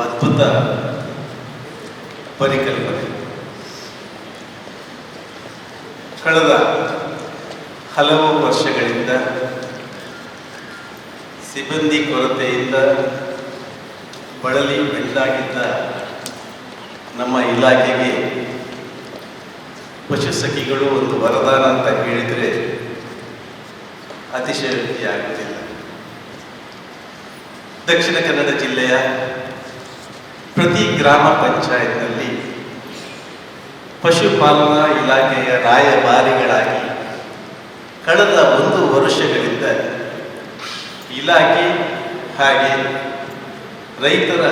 ಅದ್ಭುತ ಪರಿಕಲ್ಪನೆ. ಕಳೆದ ಹಲವು ವರ್ಷಗಳಿಂದ ಸಿಬ್ಬಂದಿ ಕೊರತೆಯಿಂದ ಬಳಲಿ ಬೆಳ್ಳಾಗಿದ್ದ ನಮ್ಮ ಇಲಾಖೆಗೆ ಪಶುಸಖಿಗಳು ಒಂದು ವರದಾನ ಅಂತ ಹೇಳಿದರೆ ಅತಿಶಯೋಕ್ತಿ ಆಗುತ್ತಿಲ್ಲ ದಕ್ಷಿಣ ಕನ್ನಡ ಜಿಲ್ಲೆಯ ಪ್ರತಿ ಗ್ರಾಮ ಪಂಚಾಯತ್ನಲ್ಲಿ ಪಶುಪಾಲನಾ ಇಲಾಖೆಯ ರಾಯಭಾರಿಗಳಾಗಿ ಕಳೆದ ಒಂದು ವರ್ಷಗಳಿಂದ ಇಲಾಖೆ ಹಾಗೆ ರೈತರ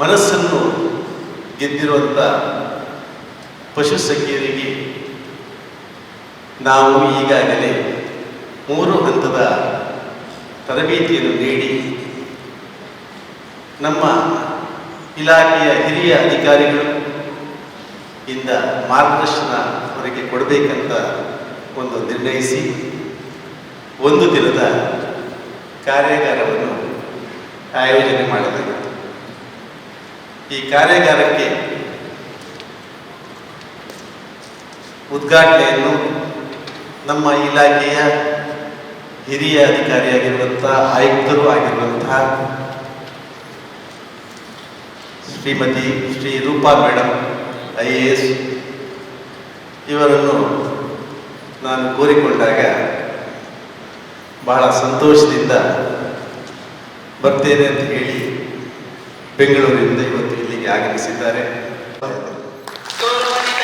ಮನಸ್ಸನ್ನು ಗೆದ್ದಿರುವಂಥ ಪಶುಸಖಿಯರಿಗೆ ನಾವು ಈಗಾಗಲೇ ಮೂರು ಹಂತದ ತರಬೇತಿಯನ್ನು ನೀಡಿ ನಮ್ಮ ಇಲಾಖೆಯ ಹಿರಿಯ ಅಧಿಕಾರಿಗಳು ಇಂದ ಮಾರ್ಗದರ್ಶನ ಅವರಿಗೆ ಕೊಡಬೇಕಂತ ಒಂದು ನಿರ್ಣಯಿಸಿ ಒಂದು ದಿನದ ಕಾರ್ಯಾಗಾರವನ್ನು ಆಯೋಜನೆ ಮಾಡಲಾಗಿತ್ತು ಈ ಕಾರ್ಯಾಗಾರಕ್ಕೆ ಉದ್ಘಾಟನೆಯನ್ನು ನಮ್ಮ ಇಲಾಖೆಯ ಹಿರಿಯ ಅಧಿಕಾರಿಯಾಗಿರುವಂತಹ ಆಯುಕ್ತರು ಆಗಿರುವಂತಹ Shrimati Shri Roopa madam I A S. ಇವರನ್ನು ನಾನು ಕೋರಿಕೊಂಡಾಗ ಬಹಳ ಸಂತೋಷದಿಂದ ಬರ್ತೇನೆ ಅಂತ ಹೇಳಿ ಬೆಂಗಳೂರಿನಿಂದ ಇವತ್ತು ಇಲ್ಲಿಗೆ ಆಗಮಿಸಿದ್ದಾರೆ ಗೌರವಾನ್ವಿತ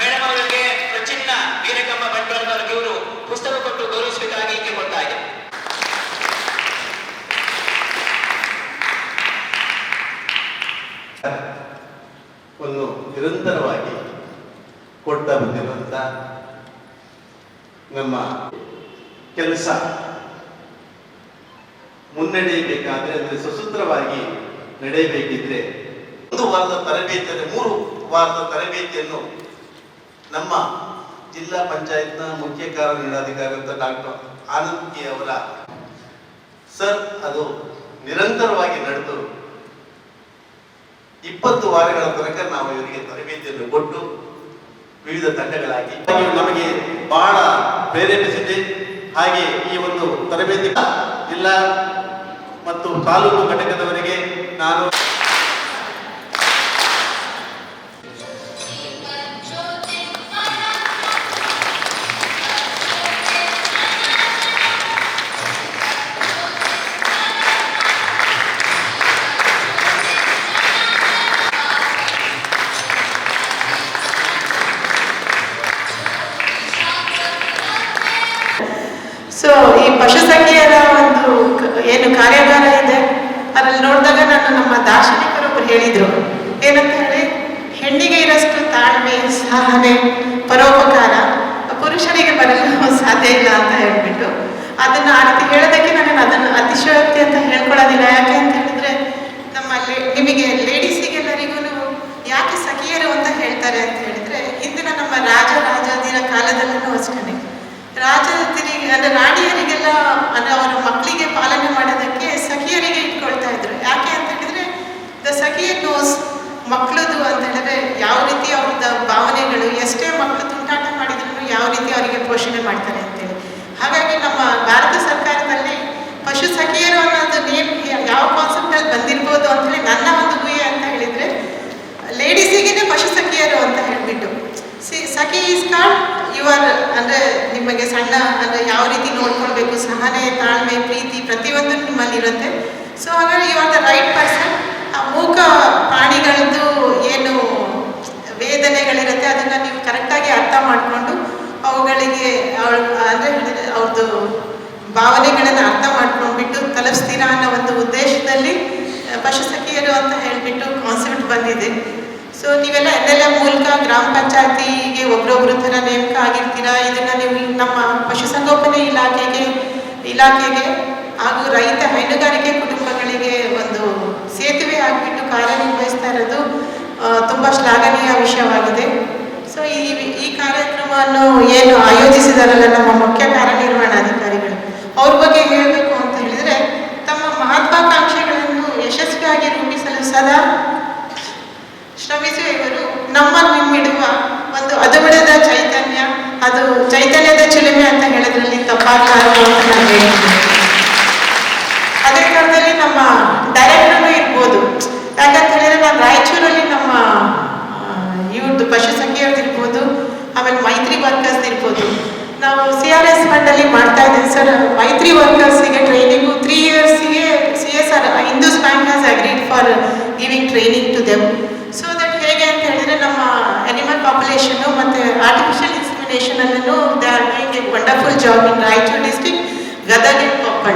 ಮೇಡಮ್ ಅವರಿಗೆ ಪ್ರಚಿನ್ನ ವೀರಕಮ್ಮ ಬಂಟ್ವಾಳದವರಿಗೆ ಇವರು ಪುಸ್ತಕ ಕೊಟ್ಟು ಗೌರವಿಸಬೇಕಾಗಿ ಕೇಳ್ಕೊಳ್ತಾ ಇದೆ ಒಂದು ನಿರಂತರವಾಗಿ ಕೊಡ್ತಾ ಬಂದಿರುವಂಥ ನಮ್ಮ ಕೆಲಸ. ಮುನ್ನಡೆಯಬೇಕಾದ್ರೆ ಅಂದರೆ ಸುಸೂತ್ರವಾಗಿ ನಡೆಯಬೇಕಿದ್ರೆ ಒಂದು ವಾರದ ತರಬೇತಿಯನ್ನು ಮೂರು ವಾರದ ತರಬೇತಿಯನ್ನು ನಮ್ಮ ಜಿಲ್ಲಾ ಪಂಚಾಯತ್ನ ಮುಖ್ಯ ಕಾರ್ಯನಿರ್ವಹಣಾಧಿಕಾರಿ ಅಂತ ಡಾಕ್ಟರ್ ಆನಂದ್ ಅವರ. ಸರ್, ಅದು ನಿರಂತರವಾಗಿ ನಡೆದು ಇಪ್ಪತ್ತು ವಾರಗಳ ತನಕ ನಾವು ಇವರಿಗೆ ತರಬೇತಿಯನ್ನು ಕೊಟ್ಟು ವಿವಿಧ ತಂಡಗಳಾಗಿ ನಮಗೆ ಬಹಳ ಪ್ರೇರೇಪಿಸಿದೆ. ಹಾಗೆ ಈ ಒಂದು ತರಬೇತಿ ಜಿಲ್ಲಾ ಮತ್ತು ತಾಲೂಕು ಘಟಕದವರಿಗೆ ನಾನು ಏನು ಕಾರ್ಯಾಗಾರ ಇದೆ? ಅದ್ರಲ್ಲಿ ನೋಡಿದಾಗ ನಾನು ನಮ್ಮ ದಾರ್ಶನಿಕರೊಬ್ಬರು ಹೇಳಿದ್ರು ಏನಂತ ಹೇಳಿ ಹೆಣ್ಣಿಗೆ ಇರಷ್ಟು ತಾಳ್ಮೆ, ಸಹನೆ, ಪರೋಪಕಾರ ಪುರುಷನಿಗೆ ಬರಲು ಸಾಧ್ಯ ಇಲ್ಲ ಅಂತ ಹೇಳ್ಬಿಟ್ಟು ಅದನ್ನ ಆ ರೀತಿ ಹೇಳೋದಕ್ಕೆ ನಾನು ಅದನ್ನು ಅತಿಶಯೋಕ್ತಿ ಅಂತ ಹೇಳ್ಕೊಳ್ಳೋದಿಲ್ಲ. ಯಾಕೆ ಅಂತ ಹೇಳಿದ್ರೆ, ನಮ್ಮಲ್ಲಿ ನಿಮಗೆ ಲೇಡೀಸಿಗೆಲ್ಲರಿಗೂ ಯಾಕೆ ಸಖಿಯರು ಅಂತ ಹೇಳ್ತಾರೆ ಅಂತ ಹೇಳಿದ್ರೆ, ಇಂದಿನ ನಮ್ಮ ರಾಜ, ರಾಜಾದಿನ ಕಾಲದಲ್ಲೂ ಅಷ್ಟೇ. ರಾಜರಿಗೆ ಅಂದ್ರೆ ರಾಣಿಯರಿಗೆಲ್ಲ, ಅಂದ್ರೆ ಅವರ ಮಕ್ಕಳಿಗೆ ಪಾಲನೆ ಮಾಡೋದಕ್ಕೆ ಸಖಿಯರಿಗೆ ಇಟ್ಕೊಳ್ತಾ ಇದ್ರು. ಯಾಕೆ ಅಂತ ಹೇಳಿದ್ರೆ ದ ಸಖಿಯ ನೋಸ್ ಮಕ್ಕಳದು ಅಂತ ಹೇಳಿದ್ರೆ ಯಾವ ರೀತಿ ಅವ್ರದ ಭಾವನೆಗಳು, ಎಷ್ಟೇ ಮಕ್ಕಳು ತುಂಟಾಟ ಮಾಡಿದ್ರು ಯಾವ ರೀತಿ ಅವರಿಗೆ ಪೋಷಣೆ ಮಾಡ್ತಾರೆ ಅಂತೇಳಿ ಹಾಗಾಗಿ ನಮ್ಮ ಭಾರತ ಸರ್ಕಾರದಲ್ಲಿ ಪಶು ಸಖಿಯರು ಅನ್ನೋದು ನೇಮ್ ಯಾವ ಕಾನ್ಸೆಪ್ಟಲ್ಲಿ ಬಂದಿರ್ಬೋದು ಅಂತೇಳಿ ನನ್ನ ಒಂದು ಗುಹೆ ಅಂತ ಹೇಳಿದ್ರೆ ಲೇಡೀಸಿಗೆ ಪಶು ಸಖಿಯರು ಅಂತ ಹೇಳ್ಬಿಟ್ಟು. ಸಿ ಸಖಿ ಈಸ್ ಕಾಲ್ಡ್ ಅಂದರೆ ನಿಮಗೆ ಸಣ್ಣ ಅಂದರೆ ಯಾವ ರೀತಿ ನೋಡ್ಕೊಳ್ಬೇಕು ಸಹನೆ, ತಾಳ್ಮೆ, ಪ್ರೀತಿ ಪ್ರತಿಯೊಂದು ನಿಮ್ಮಲ್ಲಿ ಇರುತ್ತೆ. ಸೊ ಹಾಗಾಗಿ you are the right person ಆ ಮೂಕ ಪ್ರಾಣಿಗಳದ್ದು ಏನು ವೇದನೆಗಳಿರುತ್ತೆ, ಅದನ್ನು ನೀವು ಕರೆಕ್ಟಾಗಿ ಅರ್ಥ ಮಾಡಿಕೊಂಡು ಅವುಗಳಿಗೆ ಅವಳ, ಅಂದರೆ ಅವ್ರದ್ದು ಭಾವನೆಗಳನ್ನು ಅರ್ಥ ಮಾಡ್ಕೊಂಡ್ಬಿಟ್ಟು ತಲುಪಿಸ್ತೀರಾ ಅನ್ನೋ ಒಂದು ಉದ್ದೇಶದಲ್ಲಿ ಪಶುಸಖಿಯರು ಅಂತ ಹೇಳಿಬಿಟ್ಟು ಕಾನ್ಸೆಪ್ಟ್ ಬಂದಿದೆ. ಸೊ ನೀವೆಲ್ಲ ಎಲ್ಲೆಲ್ಲ ಮೂಲಕ ಗ್ರಾಮ ಪಂಚಾಯತಿಗೆ ಒಬ್ರೊಬ್ರು ಥರ ನೇಮಕ ಆಗಿರ್ತೀರಾ? ಇದನ್ನ ನೀವು ನಮ್ಮ ಪಶುಸಂಗೋಪನೆ ಇಲಾಖೆಗೆ ಇಲಾಖೆಗೆ ಹಾಗೂ ರೈತ ಹೈನುಗಾರಿಕೆ ಕುಟುಂಬಗಳಿಗೆ ಒಂದು ಸೇತುವೆ ಆಗಿಬಿಟ್ಟು ಕಾರ್ಯನಿರ್ವಹಿಸ್ತಾ ಇರೋದು ತುಂಬ ಶ್ಲಾಘನೀಯ ವಿಷಯವಾಗಿದೆ. ಸೊ ಈ ಈ ಕಾರ್ಯಕ್ರಮವನ್ನು ಏನು ಆಯೋಜಿಸಿದಾರಲ್ಲ ನಮ್ಮ ಮುಖ್ಯ ಕಾರ್ಯನಿರ್ವಹಣಾಧಿಕಾರಿಗಳು. ಅವ್ರ ಬಗ್ಗೆ ಹೇಳಬೇಕು ಅಂತ ಹೇಳಿದರೆ, ತಮ್ಮ ಮಹತ್ವಾಕಾಂಕ್ಷೆಗಳನ್ನು ಯಶಸ್ವಿಯಾಗಿ ರೂಪಿಸಲು ಸದಾ ಶ್ರಮಿಸುವ ಇವರು ನಮ್ಮನ್ನು ನಿಮ್ಮಿಡುವ ಒಂದು ಅದುಬಿಡದ ಚೈತನ್ಯ, ಅದು ಚೈತನ್ಯದ ಚಿಲುಮೆ ಅಂತ ಹೇಳೋದ್ರಲ್ಲಿ ತಪ್ಪಾಗಲಾರದು ಅಂತ ಅದೇ ಕಾಲದಲ್ಲಿ ನಮ್ಮ ಡೈರೆಕ್ಟರ್ ಇರ್ಬೋದು. ಯಾಕಂತ ಹೇಳಿದ್ರೆ ನಾನು ರಾಯಚೂರಲ್ಲಿ ನಮ್ಮ ಇವ್ರದ್ದು ಪಶುಸಖಿಯವ್ರದ್ದು ಇರ್ಬೋದು ಆಮೇಲೆ ಮೈತ್ರಿ ವರ್ಕರ್ಸ್ ಇರ್ಬೋದು. ನಾವು ಸಿ ಆರ್ ಎಸ್ ಫಂಡಲ್ಲಿ ಮಾಡ್ತಾ ಇದ್ದೀವಿ ಸರ್. ಮೈತ್ರಿ ವರ್ಕರ್ಸಿಗೆ training three ಇಯರ್ಸಿಗೆ C S R Hindus bank has agreed for giving training to them so that ಹೇಗೆ ಅಂತ ಹೇಳಿದ್ರೆ ನಮ್ಮ ಅನಿಮಲ್ ಪಾಪ್ಯುಲೇಷನ್ನು ಮತ್ತು artificial ಇನ್ಸಿಮಿನೇಷನಲ್ಲೂ they are doing a wonderful job in Raichur district Gadag and Koppal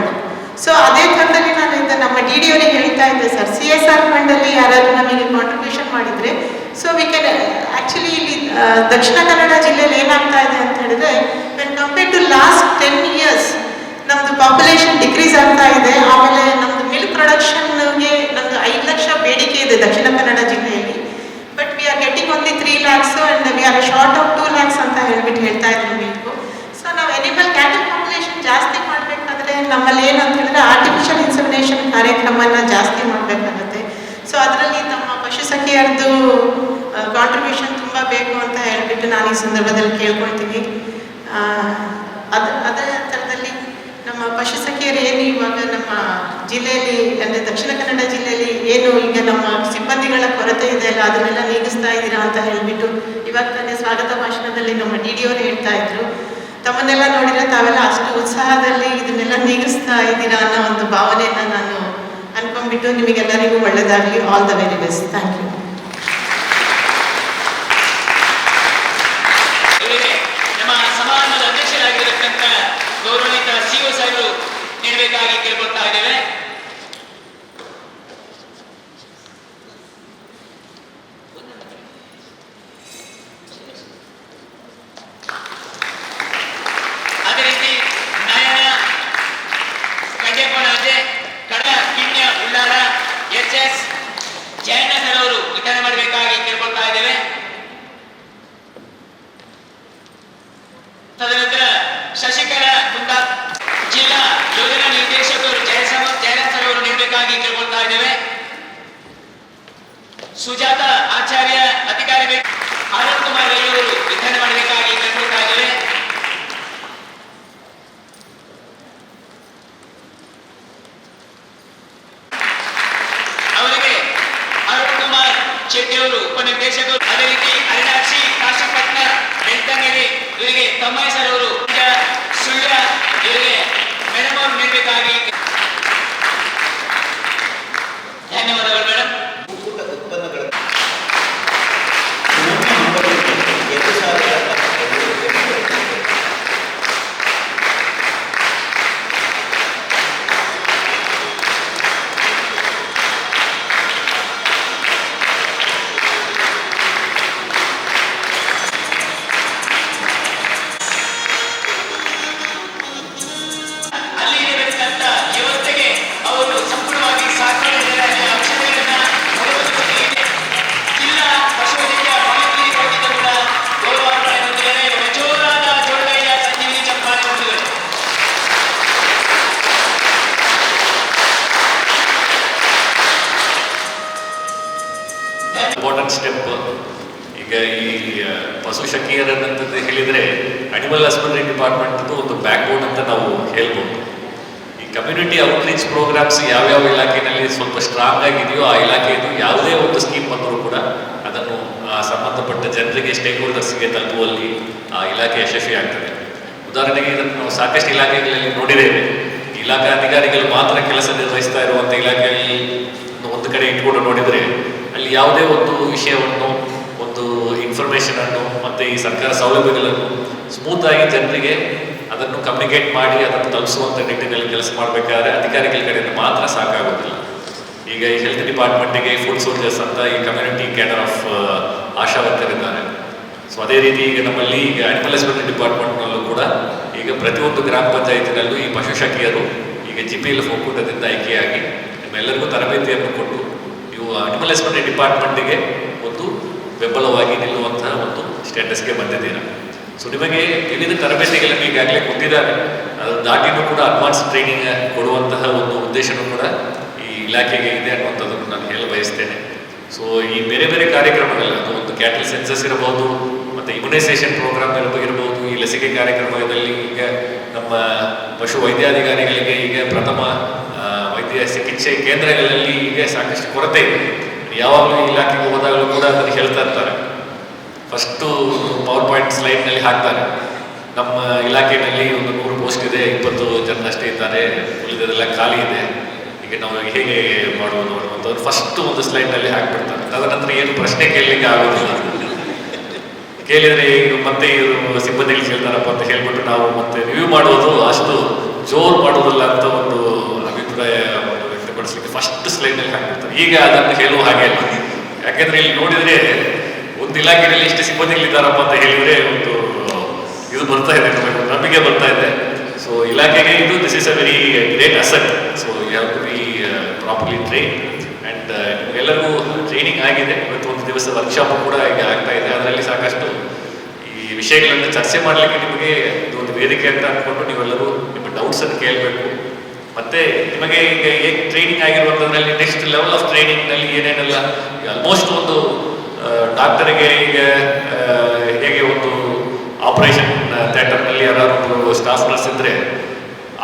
so ಅದೇ ಥರದಲ್ಲಿ ನಾನು ಇಂದ ನಮ್ಮ ಡಿ ಡಿ ಅವರಿಗೆ ಹೇಳ್ತಾ ಇದ್ದೆ ಸರ್. ಸಿ ಎಸ್ ಆರ್ ಫಂಡಲ್ಲಿ ಯಾರಾದರೂ ನಮಗೆ ಕಾಂಟ್ರಿಬ್ಯೂಷನ್ ಮಾಡಿದರೆ ಸೊ ವಿ ಕ್ಯಾನ್ ಆ್ಯಕ್ಚುಲಿ ಇಲ್ಲಿ ದಕ್ಷಿಣ ಕನ್ನಡ ಜಿಲ್ಲೆಯಲ್ಲಿ ಏನಾಗ್ತಾ ಇದೆ ಅಂತ ಹೇಳಿದ್ರೆ when compare to last ten years ನಮ್ಮದು ಪಾಪ್ಯುಲೇಷನ್ ಡಿಕ್ರೀಸ್ ಆಗ್ತಾ ಇದೆ. ಆಮೇಲೆ ನಮ್ಮದು ಮಿಲ್ಕ್ ಪ್ರೊಡಕ್ಷನ್ಗೆ ನಮ್ಮದು ಐದು ಲಕ್ಷ ಬೇಡಿಕೆ ಇದೆ ದಕ್ಷಿಣ ಕನ್ನಡ ಜಿಲ್ಲೆಯಲ್ಲಿ. But we are getting only three lakhs and we are short of two lakhs ಅಂತ ಹೇಳ್ಬಿಟ್ಟು ಹೇಳ್ತಾ ಇದ್ರು ಮಿಲ್ಕು ಸೊ ನಾವು ಎನಿಮಲ್ ಕ್ಯಾಟಲ್ ಪಾಪ್ಯುಲೇಷನ್ ಜಾಸ್ತಿ ಮಾಡಬೇಕಾದ್ರೆ ನಮ್ಮಲ್ಲಿ ಏನಂತ ಹೇಳಿದ್ರೆ ಆರ್ಟಿಫಿಷಿಯಲ್ ಇನ್ಸಮಿನೇಷನ್ ಕಾರ್ಯಕ್ರಮನ ಜಾಸ್ತಿ ಮಾಡಬೇಕಾಗತ್ತೆ ಸೊ ಅದರಲ್ಲಿ ನಮ್ಮ ಪಶು ಸಖಿಯರದ್ದು ಕಾಂಟ್ರಿಬ್ಯೂಷನ್ ತುಂಬ ಬೇಕು ಅಂತ ಹೇಳಿಬಿಟ್ಟು ನಾನು ಈ ಸಂದರ್ಭದಲ್ಲಿ ಕೇಳ್ಕೊಳ್ತೀನಿ. ಅದ, ಅದು ಥರದಲ್ಲಿ ನಮ್ಮ ಪಶು ಸಖಿಯರು ಏನು ಇವಾಗ ನಮ್ಮ ಜಿಲ್ಲೆಯಲ್ಲಿ, ಅಂದರೆ ದಕ್ಷಿಣ ಕನ್ನಡ ಜಿಲ್ಲೆಯಲ್ಲಿ ಏನು ಈಗ ನಮ್ಮ ಸಿಬ್ಬಂದಿಗಳ ಕೊರತೆ ಇದೆ ಅಲ್ಲ, ಅದನ್ನೆಲ್ಲ ನೀಗಿಸ್ತಾ ಇದ್ದೀರಾ ಅಂತ ಹೇಳಿಬಿಟ್ಟು ಇವಾಗ ತಾನೇ ಸ್ವಾಗತ ಭಾಷಣದಲ್ಲಿ ನಮ್ಮ ಡಿ ಡಿ ಅವರು ಹೇಳ್ತಾ ಇದ್ರು. ತಮ್ಮನ್ನೆಲ್ಲ ನೋಡಿದರೆ ತಾವೆಲ್ಲ ಅಷ್ಟು ಉತ್ಸಾಹದಲ್ಲಿ ಇದನ್ನೆಲ್ಲ ನೀಗಿಸ್ತಾ ಇದ್ದೀರಾ ಅನ್ನೋ ಒಂದು ಭಾವನೆಯನ್ನು ನಾನು ಅನ್ಕೊಂಡ್ಬಿಟ್ಟು ನಿಮಗೆಲ್ಲರಿಗೂ ಒಳ್ಳೆಯದಾಗಲಿ all the very best thank you ಈಗ ಈ ಪಶು ಶಕಿಯರನ್ನಂತ ಹೇಳಿದರೆ ಅನಿಮಲ್ ಹಸ್ಬೆಂಡ್ರಿ ಡಿಪಾರ್ಟ್ಮೆಂಟ್ದು ಒಂದು ಬ್ಯಾಕ್ ಅಂತ ನಾವು ಹೇಳ್ಬೋದು. ಈ ಕಮ್ಯುನಿಟಿ ಔಟ್ರೀಚ್ ಪ್ರೋಗ್ರಾಮ್ಸ್ ಯಾವ್ಯಾವ ಇಲಾಖೆಯಲ್ಲಿ ಸ್ವಲ್ಪ ಸ್ಟ್ರಾಂಗ್ ಆಗಿದೆಯೋ ಆ ಇಲಾಖೆಯದು ಯಾವುದೇ ಒಂದು ಸ್ಕೀಮ್ ಬಂದರೂ ಕೂಡ ಅದನ್ನು ಸಂಬಂಧಪಟ್ಟ ಜನರಿಗೆ ಸ್ಟೇಕ್ ಹೋಲ್ಡರ್ಸ್ಗೆ ತಲುಪುವಲ್ಲಿ, ಆ, ಇಲಾಖೆ ಯಶಸ್ವಿ ಆಗ್ತದೆ. ಉದಾಹರಣೆಗೆ ಇದನ್ನು ಸಾಕಷ್ಟು ಇಲಾಖೆಗಳಲ್ಲಿ ನೋಡಿದ್ದೇವೆ. ಇಲಾಖಾ ಅಧಿಕಾರಿಗಳು ಮಾತ್ರ ಕೆಲಸ ನಿರ್ವಹಿಸ್ತಾ ಇರುವಂಥ ಇಲಾಖೆಯಲ್ಲಿ ಒಂದು ಕಡೆ ಇಟ್ಕೊಂಡು ನೋಡಿದರೆ ಅಲ್ಲಿ ಯಾವುದೇ ಒಂದು ವಿಷಯವನ್ನು ಒಂದು ಮತ್ತು ಈ ಸರ್ಕಾರ ಸೌಲಭ್ಯಗಳನ್ನು ಸ್ಮೂತಾಗಿ ಜನರಿಗೆ ಅದನ್ನು ಕಮ್ಯುನಿಕೇಟ್ ಮಾಡಿ, ಅದನ್ನು ತಲುಪಿಸುವಂಥ ನಿಟ್ಟಿನಲ್ಲಿ ಕೆಲಸ ಮಾಡಬೇಕಾದ್ರೆ ಅಧಿಕಾರಿಗಳ ಕಡೆಯಿಂದ ಮಾತ್ರ ಸಾಕಾಗೋದಿಲ್ಲ. ಈಗ ಈ ಹೆಲ್ತ್ ಡಿಪಾರ್ಟ್ಮೆಂಟಿಗೆ ಫುಡ್ ಸೋಲ್ಜರ್ಸ್ ಅಂತ ಈ community cadre of ASHA worker ಇದ್ದಾರೆ. ಸೊ ಅದೇ ರೀತಿ ಈಗ ನಮ್ಮಲ್ಲಿ ಈಗ ಅನಿಮಲ್ ಹಸ್ಬೆಂಡ್ರಿ ಡಿಪಾರ್ಟ್ಮೆಂಟ್ನಲ್ಲೂ ಕೂಡ ಈಗ ಪ್ರತಿಯೊಂದು ಗ್ರಾಮ ಪಂಚಾಯತಿನಲ್ಲೂ ಈ ಪಶುಶಕಿಯರು ಈಗ ಜಿ ಪಿ ಎಲ್ ಒಕ್ಕೂಟದಿಂದ ಆಯ್ಕೆಯಾಗಿ ನಿಮ್ಮೆಲ್ಲರಿಗೂ ತರಬೇತಿಯನ್ನು ಕೊಟ್ಟು ಇವು ಅನಿಮಲ್ ಹಸ್ಬೆಂಡ್ರಿ ಡಿಪಾರ್ಟ್ಮೆಂಟಿಗೆ ಒಂದು ಬೆಂಬಲವಾಗಿ ನಿಲ್ಲುವಂತಹ ಒಂದು ಸ್ಟೇಟಸ್ಗೆ ಬಂದಿದ್ದೀರಾ ಸೊ ನಿಮಗೆ ವಿವಿಧ ತರಬೇತಿಗಳನ್ನು ಈಗಾಗಲೇ ಕೊಟ್ಟಿದ್ದಾರೆ. ಅದು ದಾಟಿನೂ ಕೂಡ ಅಡ್ವಾನ್ಸ್ ಟ್ರೈನಿಂಗ್ ಕೊಡುವಂತಹ ಒಂದು ಉದ್ದೇಶನೂ ಕೂಡ ಈ ಇಲಾಖೆಗೆ ಇದೆ ಅನ್ನುವಂಥದ್ದನ್ನು ನಾನು ಹೇಳ ಬಯಸ್ತೇನೆ. ಸೊ ಈ ಬೇರೆ ಬೇರೆ ಕಾರ್ಯಕ್ರಮಗಳಲ್ಲಿ ಅದು ಒಂದು ಕ್ಯಾಟಲ್ ಸೆನ್ಸಸ್ ಇರಬಹುದು, ಮತ್ತು ಇಮ್ಯುನೈಸೇಷನ್ ಪ್ರೋಗ್ರಾಮ್ ಇರಬಹುದು ಈ ಲಸಿಕೆ ಕಾರ್ಯಕ್ರಮದಲ್ಲಿ ಈಗ ನಮ್ಮ ಪಶು ವೈದ್ಯಾಧಿಕಾರಿಗಳಿಗೆ ಈಗ ಪ್ರಥಮ ವೈದ್ಯ ಚಿಕಿತ್ಸೆ ಕೇಂದ್ರಗಳಲ್ಲಿ ಈಗ ಸಾಕಷ್ಟು ಕೊರತೆ ಇದೆ. ಯಾವಾಗಲೂ ಇಲಾಖೆಗೆ ಹೋದಾಗಲೂ ಕೂಡ ಅದನ್ನು ಹೇಳ್ತಾ ಇರ್ತಾರೆ. ಫಸ್ಟು ಪವರ್ ಪಾಯಿಂಟ್ ಸ್ಲೈಡ್ನಲ್ಲಿ ಹಾಕ್ತಾರೆ. ನಮ್ಮ ಇಲಾಖೆಯಲ್ಲಿ ಒಂದು ನೂರು ಪೋಸ್ಟ್ ಇದೆ, ಇಪ್ಪತ್ತು ಜನರಷ್ಟೇ ಇದ್ದಾರೆ, ಉಳಿದದೆಲ್ಲ ಖಾಲಿ ಇದೆ. ಈಗ ನಾವು ಹೇಗೆ ಮಾಡುವುದು ಅನ್ನುವಂಥದ್ದು ಫಸ್ಟ್ ಒಂದು ಸ್ಲೈಡ್ನಲ್ಲಿ ಹಾಕ್ಬಿಡ್ತಾರೆ. ತದನಂತರ ಏನು ಪ್ರಶ್ನೆ ಕೇಳಲಿಕ್ಕೆ ಆಗೋದಿಲ್ಲ. ಕೇಳಿದರೆ ಈಗ ಮತ್ತೆ ಇವರು ಸಿಬ್ಬಂದಿಗಳು ಕೇಳ್ತಾರಪ್ಪ ಅಂತ ಹೇಳ್ಬಿಟ್ಟು ನಾವು ಮತ್ತೆ ರಿವ್ಯೂ ಮಾಡೋದು ಅಷ್ಟು ಜೋರು ಮಾಡೋದಿಲ್ಲ ಅಂತ ಒಂದು ಅಭಿಪ್ರಾಯ ಸ್ಲೈಡ್ನಲ್ಲಿ ಹಾಕ್ಬಿಡ್ತಾರೆ ಈಗ ಅದನ್ನು ಹೇಳುವ ಹಾಗೆ ಅಲ್ಲ. ಯಾಕೆಂದ್ರೆ ಇಲ್ಲಿ ನೋಡಿದ್ರೆ ಒಂದು ಇಲಾಖೆಯಲ್ಲಿ ಇಷ್ಟು ಸಿಬ್ಬಂದಿಗಳಿದ್ದಾರಪ್ಪ ಅಂತ ಹೇಳಿದ್ರೆ ಒಂದು, ಇದು ಬರ್ತಾ ಇದೆ ನಮಗೆ ಬರ್ತಾ ಇದೆ. ಸೊ ಇಲಾಖೆಗೆ ಇದು this is a very great asset so you be properly train and ಎಲ್ಲರಿಗೂ ಟ್ರೈನಿಂಗ್ ಆಗಿದೆ. ಇವತ್ತು ಒಂದು ದಿವಸ ವರ್ಕ್ಶಾಪ್ ಕೂಡ ಈಗ ಆಗ್ತಾ ಇದೆ. ಅದರಲ್ಲಿ ಸಾಕಷ್ಟು ಈ ವಿಷಯಗಳನ್ನು ಚರ್ಚೆ ಮಾಡಲಿಕ್ಕೆ ನಿಮಗೆ ಒಂದು ವೇದಿಕೆ ಅಂತ ಅಂದ್ಕೊಂಡು ನೀವೆಲ್ಲರೂ ನಿಮ್ಮ ಡೌಟ್ಸ್ ಅನ್ನು ಕೇಳಬೇಕು. ಮತ್ತೆ ನಿಮಗೆ ಈಗ ಟ್ರೈನಿಂಗ್ ಆಗಿರುವಂಥದ್ರಲ್ಲಿ ನೆಕ್ಸ್ಟ್ ಲೆವೆಲ್ ಆಫ್ ಟ್ರೈನಿಂಗ್ನಲ್ಲಿ ಏನೇನೆಲ್ಲ ಆಲ್ಮೋಸ್ಟ್ ಒಂದು ಡಾಕ್ಟರಿಗೆ ಈಗ ಹೇಗೆ ಒಂದು ಆಪರೇಷನ್ ಥಿಯೇಟರ್ನಲ್ಲಿ ಯಾರಾದ್ರು ಸ್ಟಾಫ್ ನರ್ಸ್ ಇದ್ರೆ,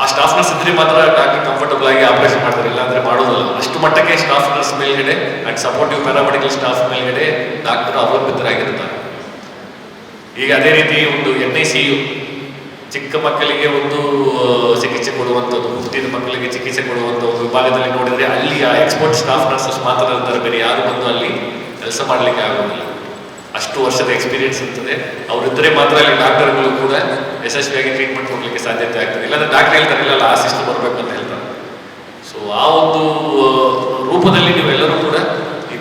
ಆ ಸ್ಟಾಫ್ ನರ್ಸ್ ಇದ್ರೆ ಮಾತ್ರ ಡಾಕ್ಟರ್ ಕಂಫರ್ಟಬಲ್ ಆಗಿ ಆಪರೇಷನ್ ಮಾಡ್ತಾರೆ ಇಲ್ಲ ಅಂದ್ರೆ ಮಾಡೋದಿಲ್ಲ. ಅಷ್ಟು ಮಟ್ಟಕ್ಕೆ ಸ್ಟಾಫ್ ನರ್ಸ್ ಮೇಲ್ಗಡೆ ಅಂಡ್ ಸಪೋರ್ಟಿವ್ ಪ್ಯಾರಾಮೆಡಿಕಲ್ ಸ್ಟಾಫ್ ಮೇಲ್ಗಡೆ ಡಾಕ್ಟರ್ ಅವಲಂಬಿತರಾಗಿರ್ತಾರೆ ಈಗ ಅದೇ ರೀತಿ ಒಂದು ಎನ್ ಐ ಸಿ ಯು ಚಿಕ್ಕ ಮಕ್ಕಳಿಗೆ ಒಂದು ಚಿಕಿತ್ಸೆ ಕೊಡುವಂಥದ್ದು, ಹುಟ್ಟಿದ ಮಕ್ಕಳಿಗೆ ಚಿಕಿತ್ಸೆ ಕೊಡುವಂಥ ಒಂದು ವಿಭಾಗದಲ್ಲಿ ನೋಡಿದರೆ ಅಲ್ಲಿ ಆ ಎಕ್ಸ್ಪರ್ಟ್ ಸ್ಟಾಫ್ ನರ್ಸಸ್ ಮಾತ್ರ ಅಂತಾರೆ ಬೇರೆ, ಯಾರು ಬಂದು ಅಲ್ಲಿ ಕೆಲಸ ಮಾಡಲಿಕ್ಕೆ ಆಗೋದಿಲ್ಲ. ಅಷ್ಟು ವರ್ಷದ ಎಕ್ಸ್ಪೀರಿಯನ್ಸ್ ಇರ್ತದೆ. ಅವರಿದ್ದರೆ ಮಾತ್ರ ಅಲ್ಲಿ ಡಾಕ್ಟರ್ಗಳು ಕೂಡ ಯಶಸ್ವಿಯಾಗಿ ಟ್ರೀಟ್ಮೆಂಟ್ ಕೊಡಲಿಕ್ಕೆ ಸಾಧ್ಯತೆ ಆಗ್ತದೆ. ಇಲ್ಲಾಂದ್ರೆ ಡಾಕ್ಟರ್ ಹೇಳ್ತಾರೆ ಇಲ್ಲ ಆ ಸಿಸ್ಟಮ್ ಬರಬೇಕು ಅಂತ ಹೇಳ್ತಾರೆ. ಸೊ ಆ ಒಂದು ರೂಪದಲ್ಲಿ ನೀವೆಲ್ಲರೂ ಕೂಡ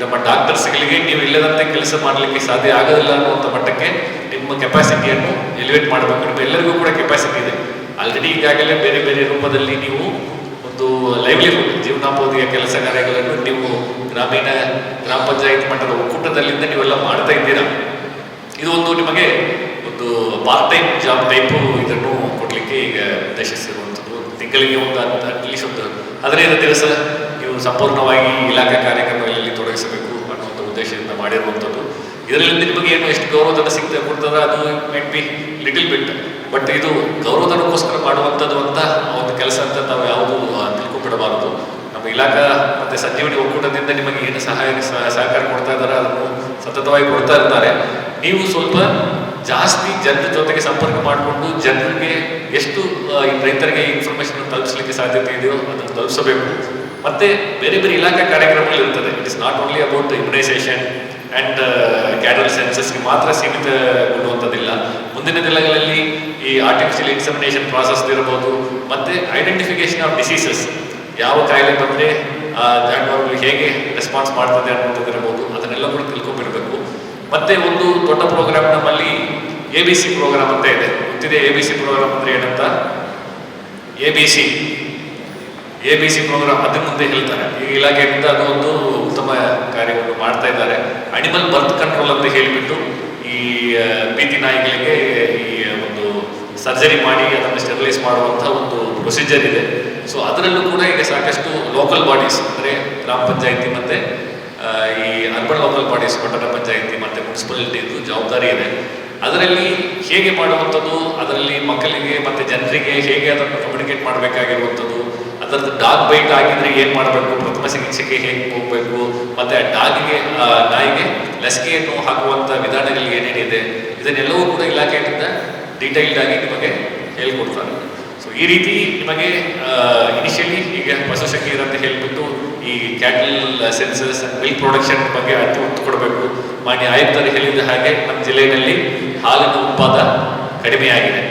ನಮ್ಮ ಡಾಕ್ಟರ್ಸ್ಗಳಿಗೆ ನೀವು ಇಲ್ಲದಂತೆ ಕೆಲಸ ಮಾಡಲಿಕ್ಕೆ ಸಾಧ್ಯ ಆಗೋದಿಲ್ಲ ಅನ್ನುವಂಥ ಮಟ್ಟಕ್ಕೆ ನಿಮ್ಮ ಕೆಪಾಸಿಟಿಯನ್ನು ಎಲಿವೇಟ್ ಮಾಡಬೇಕು. ನಿಮ್ಮ ಎಲ್ಲರಿಗೂ ಕೂಡ ಕೆಪಾಸಿಟಿ ಇದೆ. ಆಲ್ರೆಡಿ ಈಗಾಗಲೇ ಬೇರೆ ಬೇರೆ ರೂಪದಲ್ಲಿ ನೀವು ಒಂದು ಲೈವ್ಲಿಹುಡ್ ಜೀವನಾಪೋದಿಯ ಕೆಲಸ ಕಾರ್ಯಗಳನ್ನು ನೀವು ಗ್ರಾಮೀಣ, ಗ್ರಾಮ ಪಂಚಾಯತ್ ಮಟ್ಟದ ಒಕ್ಕೂಟದಲ್ಲಿಂದ ನೀವೆಲ್ಲ ಮಾಡ್ತಾ ಇದ್ದೀರಾ? ಇದು ಒಂದು ನಿಮಗೆ ಒಂದು ಪಾರ್ಟ್ ಟೈಮ್ ಜಾಬ್ ಟೈಪು ಇದನ್ನು ಕೊಡಲಿಕ್ಕೆ ಈಗ ಉದ್ದೇಶಿಸಿರುವಂಥದ್ದು. ಒಂದು ತಿಂಗಳಿಗೆ ಒಂದು ಅಟ್ಲೀಸ್ಟ್ ಒಂದು ಹದಿನೈದು ದಿವಸ ನೀವು ಸಂಪೂರ್ಣವಾಗಿ ಇಲಾಖಾ ಕಾರ್ಯಕ್ರಮಗಳಲ್ಲಿ ತೊಡಗಿಸಬೇಕು ಅನ್ನುವಂಥ ಉದ್ದೇಶದಿಂದ ಮಾಡಿರುವಂಥದ್ದು. ಇದರಲ್ಲಿ ನಿಮಗೆ ಏನು ಎಷ್ಟು ಗೌರವಧನ ಸಿಗ್ತದೆ ಕೊಡ್ತದ, ಅದು might be little bit but ಇದು ಗೌರವಧನಕ್ಕೋಸ್ಕರ ಮಾಡುವಂಥದ್ದು ಅಂತ ಒಂದು ಕೆಲಸ ಅಂತ ನಾವು ಯಾವುದು ತಿಳ್ಕೊಂಡ್ಬಿಡಬಾರದು. ನಮ್ಮ ಇಲಾಖಾ ಮತ್ತೆ ಸಂಜೀವನಿ ಒಕ್ಕೂಟದಿಂದ ನಿಮಗೆ ಏನು ಸಹಾಯ ಸಹ- ಸಹಕಾರ ಕೊಡ್ತಾ ಇದ್ದಾರೆ ಅದನ್ನು ಸತತವಾಗಿ ಕೊಡ್ತಾ ಇರ್ತಾರೆ. ನೀವು ಸ್ವಲ್ಪ ಜಾಸ್ತಿ ಜನರ ಜೊತೆಗೆ ಸಂಪರ್ಕ ಮಾಡಿಕೊಂಡು ಜನರಿಗೆ ಎಷ್ಟು ರೈತರಿಗೆ ಇನ್ಫಾರ್ಮೇಶನ್ ತಲುಪಿಸಲಿಕ್ಕೆ ಸಾಧ್ಯತೆ ಇದೆಯೋ ಅದನ್ನು ತಲುಪಿಸಬೇಕು. ಮತ್ತೆ ಬೇರೆ ಬೇರೆ ಇಲಾಖೆ ಕಾರ್ಯಕ್ರಮಗಳು ಇರ್ತದೆ. It is not only about immunization and cattle ಸೆನ್ಸಸ್ಗೆ ಮಾತ್ರ ಸೀಮಿತಗೊಳ್ಳುವಂಥದ್ದಿಲ್ಲ ಮುಂದಿನ ದಿನಗಳಲ್ಲಿ ಈ ಆರ್ಟಿಫಿಷಿಯಲ್ ಇನ್ಸಮಿನೇಷನ್ ಪ್ರಾಸೆಸ್ ಇರಬಹುದು ಮತ್ತೆ ಐಡೆಂಟಿಫಿಕೇಶನ್ ಆಫ್ ಡಿಸೀಸಸ್ ಯಾವ ಕಾಯಿಲೆ ಬಂದರೆ ಜಾನುವಾರುಗಳು ಹೇಗೆ ರೆಸ್ಪಾನ್ಸ್ ಮಾಡ್ತದೆ ಅನ್ನುವಂಥದ್ದು ಇರಬಹುದು ಅದನ್ನೆಲ್ಲ ಕೂಡ ತಿಳ್ಕೊಂಡಿರಬೇಕು. ಮತ್ತೆ ಒಂದು ದೊಡ್ಡ ಪ್ರೋಗ್ರಾಮ್ ನಮ್ಮಲ್ಲಿ ಎ ಬಿ ಸಿ ಪ್ರೋಗ್ರಾಮ್ ಅಂತ ಇದೆ. ಗೊತ್ತಿದೆ ಎ ಬಿ ಸಿ ಪ್ರೋಗ್ರಾಮ್ ಅಂದರೆ ಏನಂತ? A B C A B C program ಅದ್ರ ಮುಂದೆ ಹೇಳ್ತಾರೆ. ಈ ಇಲಾಖೆಯಿಂದ ಅದು ಒಂದು ಉತ್ತಮ ಕಾರ್ಯವನ್ನು ಮಾಡ್ತಾ ಇದ್ದಾರೆ. ಅನಿಮಲ್ ಬರ್ತ್ ಕಂಟ್ರೋಲ್ ಅಂತ ಹೇಳಿಬಿಟ್ಟು ಈ ಬೀದಿ ನಾಯಿಗಳಿಗೆ ಈ ಒಂದು ಸರ್ಜರಿ ಮಾಡಿ ಅದನ್ನು ಸ್ಟೆರಿಲೈಸ್ ಮಾಡುವಂಥ ಒಂದು ಪ್ರೊಸೀಜರ್ ಇದೆ. ಸೊ ಅದರಲ್ಲೂ ಕೂಡ ಈಗ ಸಾಕಷ್ಟು ಲೋಕಲ್ ಬಾಡೀಸ್ ಅಂದರೆ ಗ್ರಾಮ ಪಂಚಾಯಿತಿ ಮತ್ತು ಈ ಅರ್ಬನ್ ಲೋಕಲ್ ಬಾಡೀಸ್ ಪಟ್ಟಣ ಪಂಚಾಯಿತಿ ಮತ್ತು ಮುನ್ಸಿಪಾಲಿಟಿದು ಜವಾಬ್ದಾರಿ ಇದೆ. ಅದರಲ್ಲಿ ಹೇಗೆ ಮಾಡುವಂಥದ್ದು, ಅದರಲ್ಲಿ ಮಕ್ಕಳಿಗೆ ಮತ್ತು ಜನರಿಗೆ ಹೇಗೆ ಅದನ್ನು ಕಮ್ಯುನಿಕೇಟ್ ಮಾಡಬೇಕಾಗಿರುವಂಥದ್ದು ಅದರದ್ದು ಡಾಗ್ ಬೈಟ್ ಆಗಿದ್ರೆ ಏನು ಮಾಡಬೇಕು? ಪ್ರಥಮ ಚಿಕಿತ್ಸೆಗೆ ಹೇಗೆ ಹೋಗಬೇಕು? ಮತ್ತು ಆ ಡಾಗಿಗೆ ನಾಯಿಗೆ ಲಸಿಕೆಯನ್ನು ಹಾಕುವಂಥ ವಿಧಾನಗಳು ಏನೇನಿದೆ? ಇದನ್ನೆಲ್ಲವೂ ಕೂಡ ಇಲಾಖೆಯಿಂದ ಡೀಟೈಲ್ಡ್ ಆಗಿ ನಿಮಗೆ ಹೇಳ್ಕೊಡ್ತಾರೆ. ಸೊ ಈ ರೀತಿ ನಿಮಗೆ ಇನಿಷಿಯಲಿ ಈಗ ಪಶುಸಖೀರ್ ಅಂತ ಹೇಳಿಬಿಟ್ಟು ಈ ಕ್ಯಾಟಲ್ ಸೆನ್ಸಸ್ ಮಿಲ್ಕ್ ಪ್ರೊಡಕ್ಷನ್ ಬಗ್ಗೆ ಅತಿ ಒತ್ತು ಕೊಡಬೇಕು ಮಾನ್ಯ ಆಯುಕ್ತರು ಹೇಳಿದ ಹಾಗೆ ನಮ್ಮ ಜಿಲ್ಲೆಯಲ್ಲಿ ಹಾಲಿನ ಉತ್ಪಾದ ಕಡಿಮೆಯಾಗಿದೆ.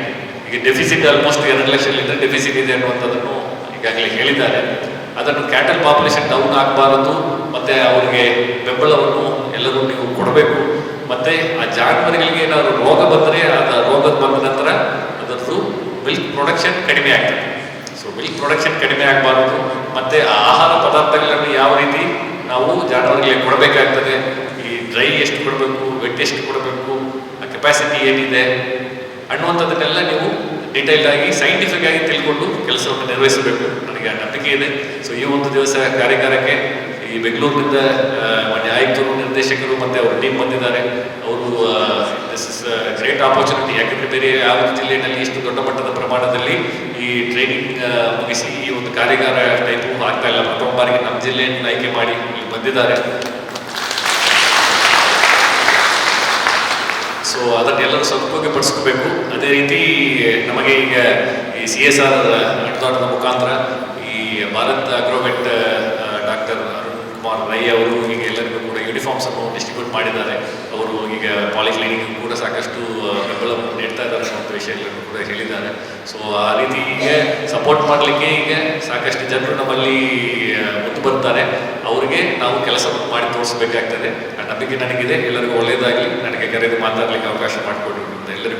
ಈಗ ಡೆಫಿಸಿಟ್ ಆಲ್ಮೋಸ್ಟ್ ಎರಡು ಲಕ್ಷ ಲೀಟರ್ ಡೆಫಿಸಿಟ್ ಇದೆ ಅನ್ನುವಂಥದ್ದನ್ನು ಈಗಾಗಲೇ ಹೇಳಿದ್ದಾರೆ. ಅದನ್ನು ಕ್ಯಾಟಲ್ ಪಾಪ್ಯುಲೇಷನ್ ಡೌನ್ ಆಗಬಾರದು. ಮತ್ತು ಅವರಿಗೆ ಬೆಂಬಲವನ್ನು ಎಲ್ಲರೂ ನೀವು ಕೊಡಬೇಕು. ಮತ್ತು ಆ ಜಾನುವಾರುಗಳಿಗೆ ಏನಾದರೂ ರೋಗ ಬಂದರೆ ಆ ರೋಗದ ಬಂದ ನಂತರ ಅದರದ್ದು ಮಿಲ್ಕ್ ಪ್ರೊಡಕ್ಷನ್ ಕಡಿಮೆ ಆಗ್ತದೆ. ಸೊ ಮಿಲ್ಕ್ ಪ್ರೊಡಕ್ಷನ್ ಕಡಿಮೆ ಆಗಬಾರದು. ಮತ್ತು ಆಹಾರ ಪದಾರ್ಥಗಳನ್ನು ಯಾವ ರೀತಿ ನಾವು ಜಾನುವಾರುಗಳಿಗೆ ಕೊಡಬೇಕಾಗ್ತದೆ? ಈ ಡ್ರೈ ಎಷ್ಟು ಕೊಡಬೇಕು ವೆಟ್ ಎಷ್ಟು ಕೊಡಬೇಕು, ಆ ಕೆಪಾಸಿಟಿ ಏನಿದೆ ಅನ್ನುವಂಥದ್ದನ್ನೆಲ್ಲ ನೀವು ಡೀಟೈಲ್ಡ್ ಆಗಿ ಸೈಂಟಿಫಿಕ್ ಆಗಿ ತಿಳ್ಕೊಂಡು ಕೆಲಸವನ್ನು ನಿರ್ವಹಿಸಬೇಕು ನನಗೆ ನಂಬಿಕೆ ಇದೆ. ಸೊ ಈ ಒಂದು ದಿವಸ ಕಾರ್ಯಾಗಾರಕ್ಕೆ ಈ ಬೆಂಗಳೂರಿನಿಂದ ಮಾನ್ಯ ಆಯುಕ್ತರು, ನಿರ್ದೇಶಕರು ಮತ್ತು ಅವ್ರ ಟೀಮ್ ಬಂದಿದ್ದಾರೆ. ಅವರು ದಿಸ್ ಇಸ್ ಗ್ರೇಟ್ ಆಪರ್ಚುನಿಟಿ ಯಾಕೆಂದರೆ ಬೇರೆ ಯಾವ ಜಿಲ್ಲೆಯಲ್ಲಿ ಇಷ್ಟು ದೊಡ್ಡ ಮಟ್ಟದ ಪ್ರಮಾಣದಲ್ಲಿ ಈ ಟ್ರೈನಿಂಗ್ ಮುಗಿಸಿ ಈ ಒಂದು ಕಾರ್ಯಾಗಾರ ಟೈಪು ಆಗ್ತಾ ಇಲ್ಲ. ಪ್ರಥಮ ಬಾರಿಗೆ ನಮ್ಮ ಜಿಲ್ಲೆಯನ್ನು ಆಯ್ಕೆ ಮಾಡಿ ಇಲ್ಲಿ ಬಂದಿದ್ದಾರೆ. ಸೊ ಅದನ್ನೆಲ್ಲರೂ ಸದುಪಯೋಗ ಪಡಿಸ್ಕೋಬೇಕು ಅದೇ ರೀತಿ ನಮಗೆ ಈಗ ಈ ಸಿ ಎಸ್ ಆರ್ ಅನುದಾನದ ಮುಖಾಂತರ ಈ ಭಾರತ್ ಅಗ್ರೋವೆಟ್ ಡಾಕ್ಟರ್ ಅರುಣ್ ಕುಮಾರ್ ರೈ ಅವರು ಈಗ ಎಲ್ಲರಿಗೂ ಕೂಡ ಯೂನಿಫಾರ್ಮ್ಸನ್ನು ಡಿಸ್ಟ್ರಿಬ್ಯೂಟ್ ಮಾಡಿದ್ದಾರೆ. ಅವರು ಈಗ ಪಾಲಿಕ್ಲಿನಿಕ್ ಕೂಡ ಸಾಕಷ್ಟು ಬೆಂಬಲ ನೀಡ್ತಾ ಇದ್ದಾರೆ ಅನ್ನೋ ವಿಷಯಗಳನ್ನು ಕೂಡ ಹೇಳಿದ್ದಾರೆ. ಸೊ ಆ ರೀತಿ ಈಗ ಸಪೋರ್ಟ್ ಮಾಡಲಿಕ್ಕೆ ಈಗ ಸಾಕಷ್ಟು ಜನರು ನಮ್ಮಲ್ಲಿ ಮುಂದೆ ಬರ್ತಾರೆ. ಅವರಿಗೆ ನಾವು ಕೆಲಸ ಮಾಡಿ ತೋರಿಸಬೇಕಾಗ್ತದೆ. ನಂಬಿಕೆ ನನಗಿದೆ, ಎಲ್ಲರಿಗೂ ಒಳ್ಳೆಯದಾಗಲಿ. ನನಗೆ ಕರೆದು ಮಾತಾಡಲಿಕ್ಕೆ ಅವಕಾಶ ಮಾಡಿಕೊಡಿ ಅಂತ ಎಲ್ಲರಿಗೂ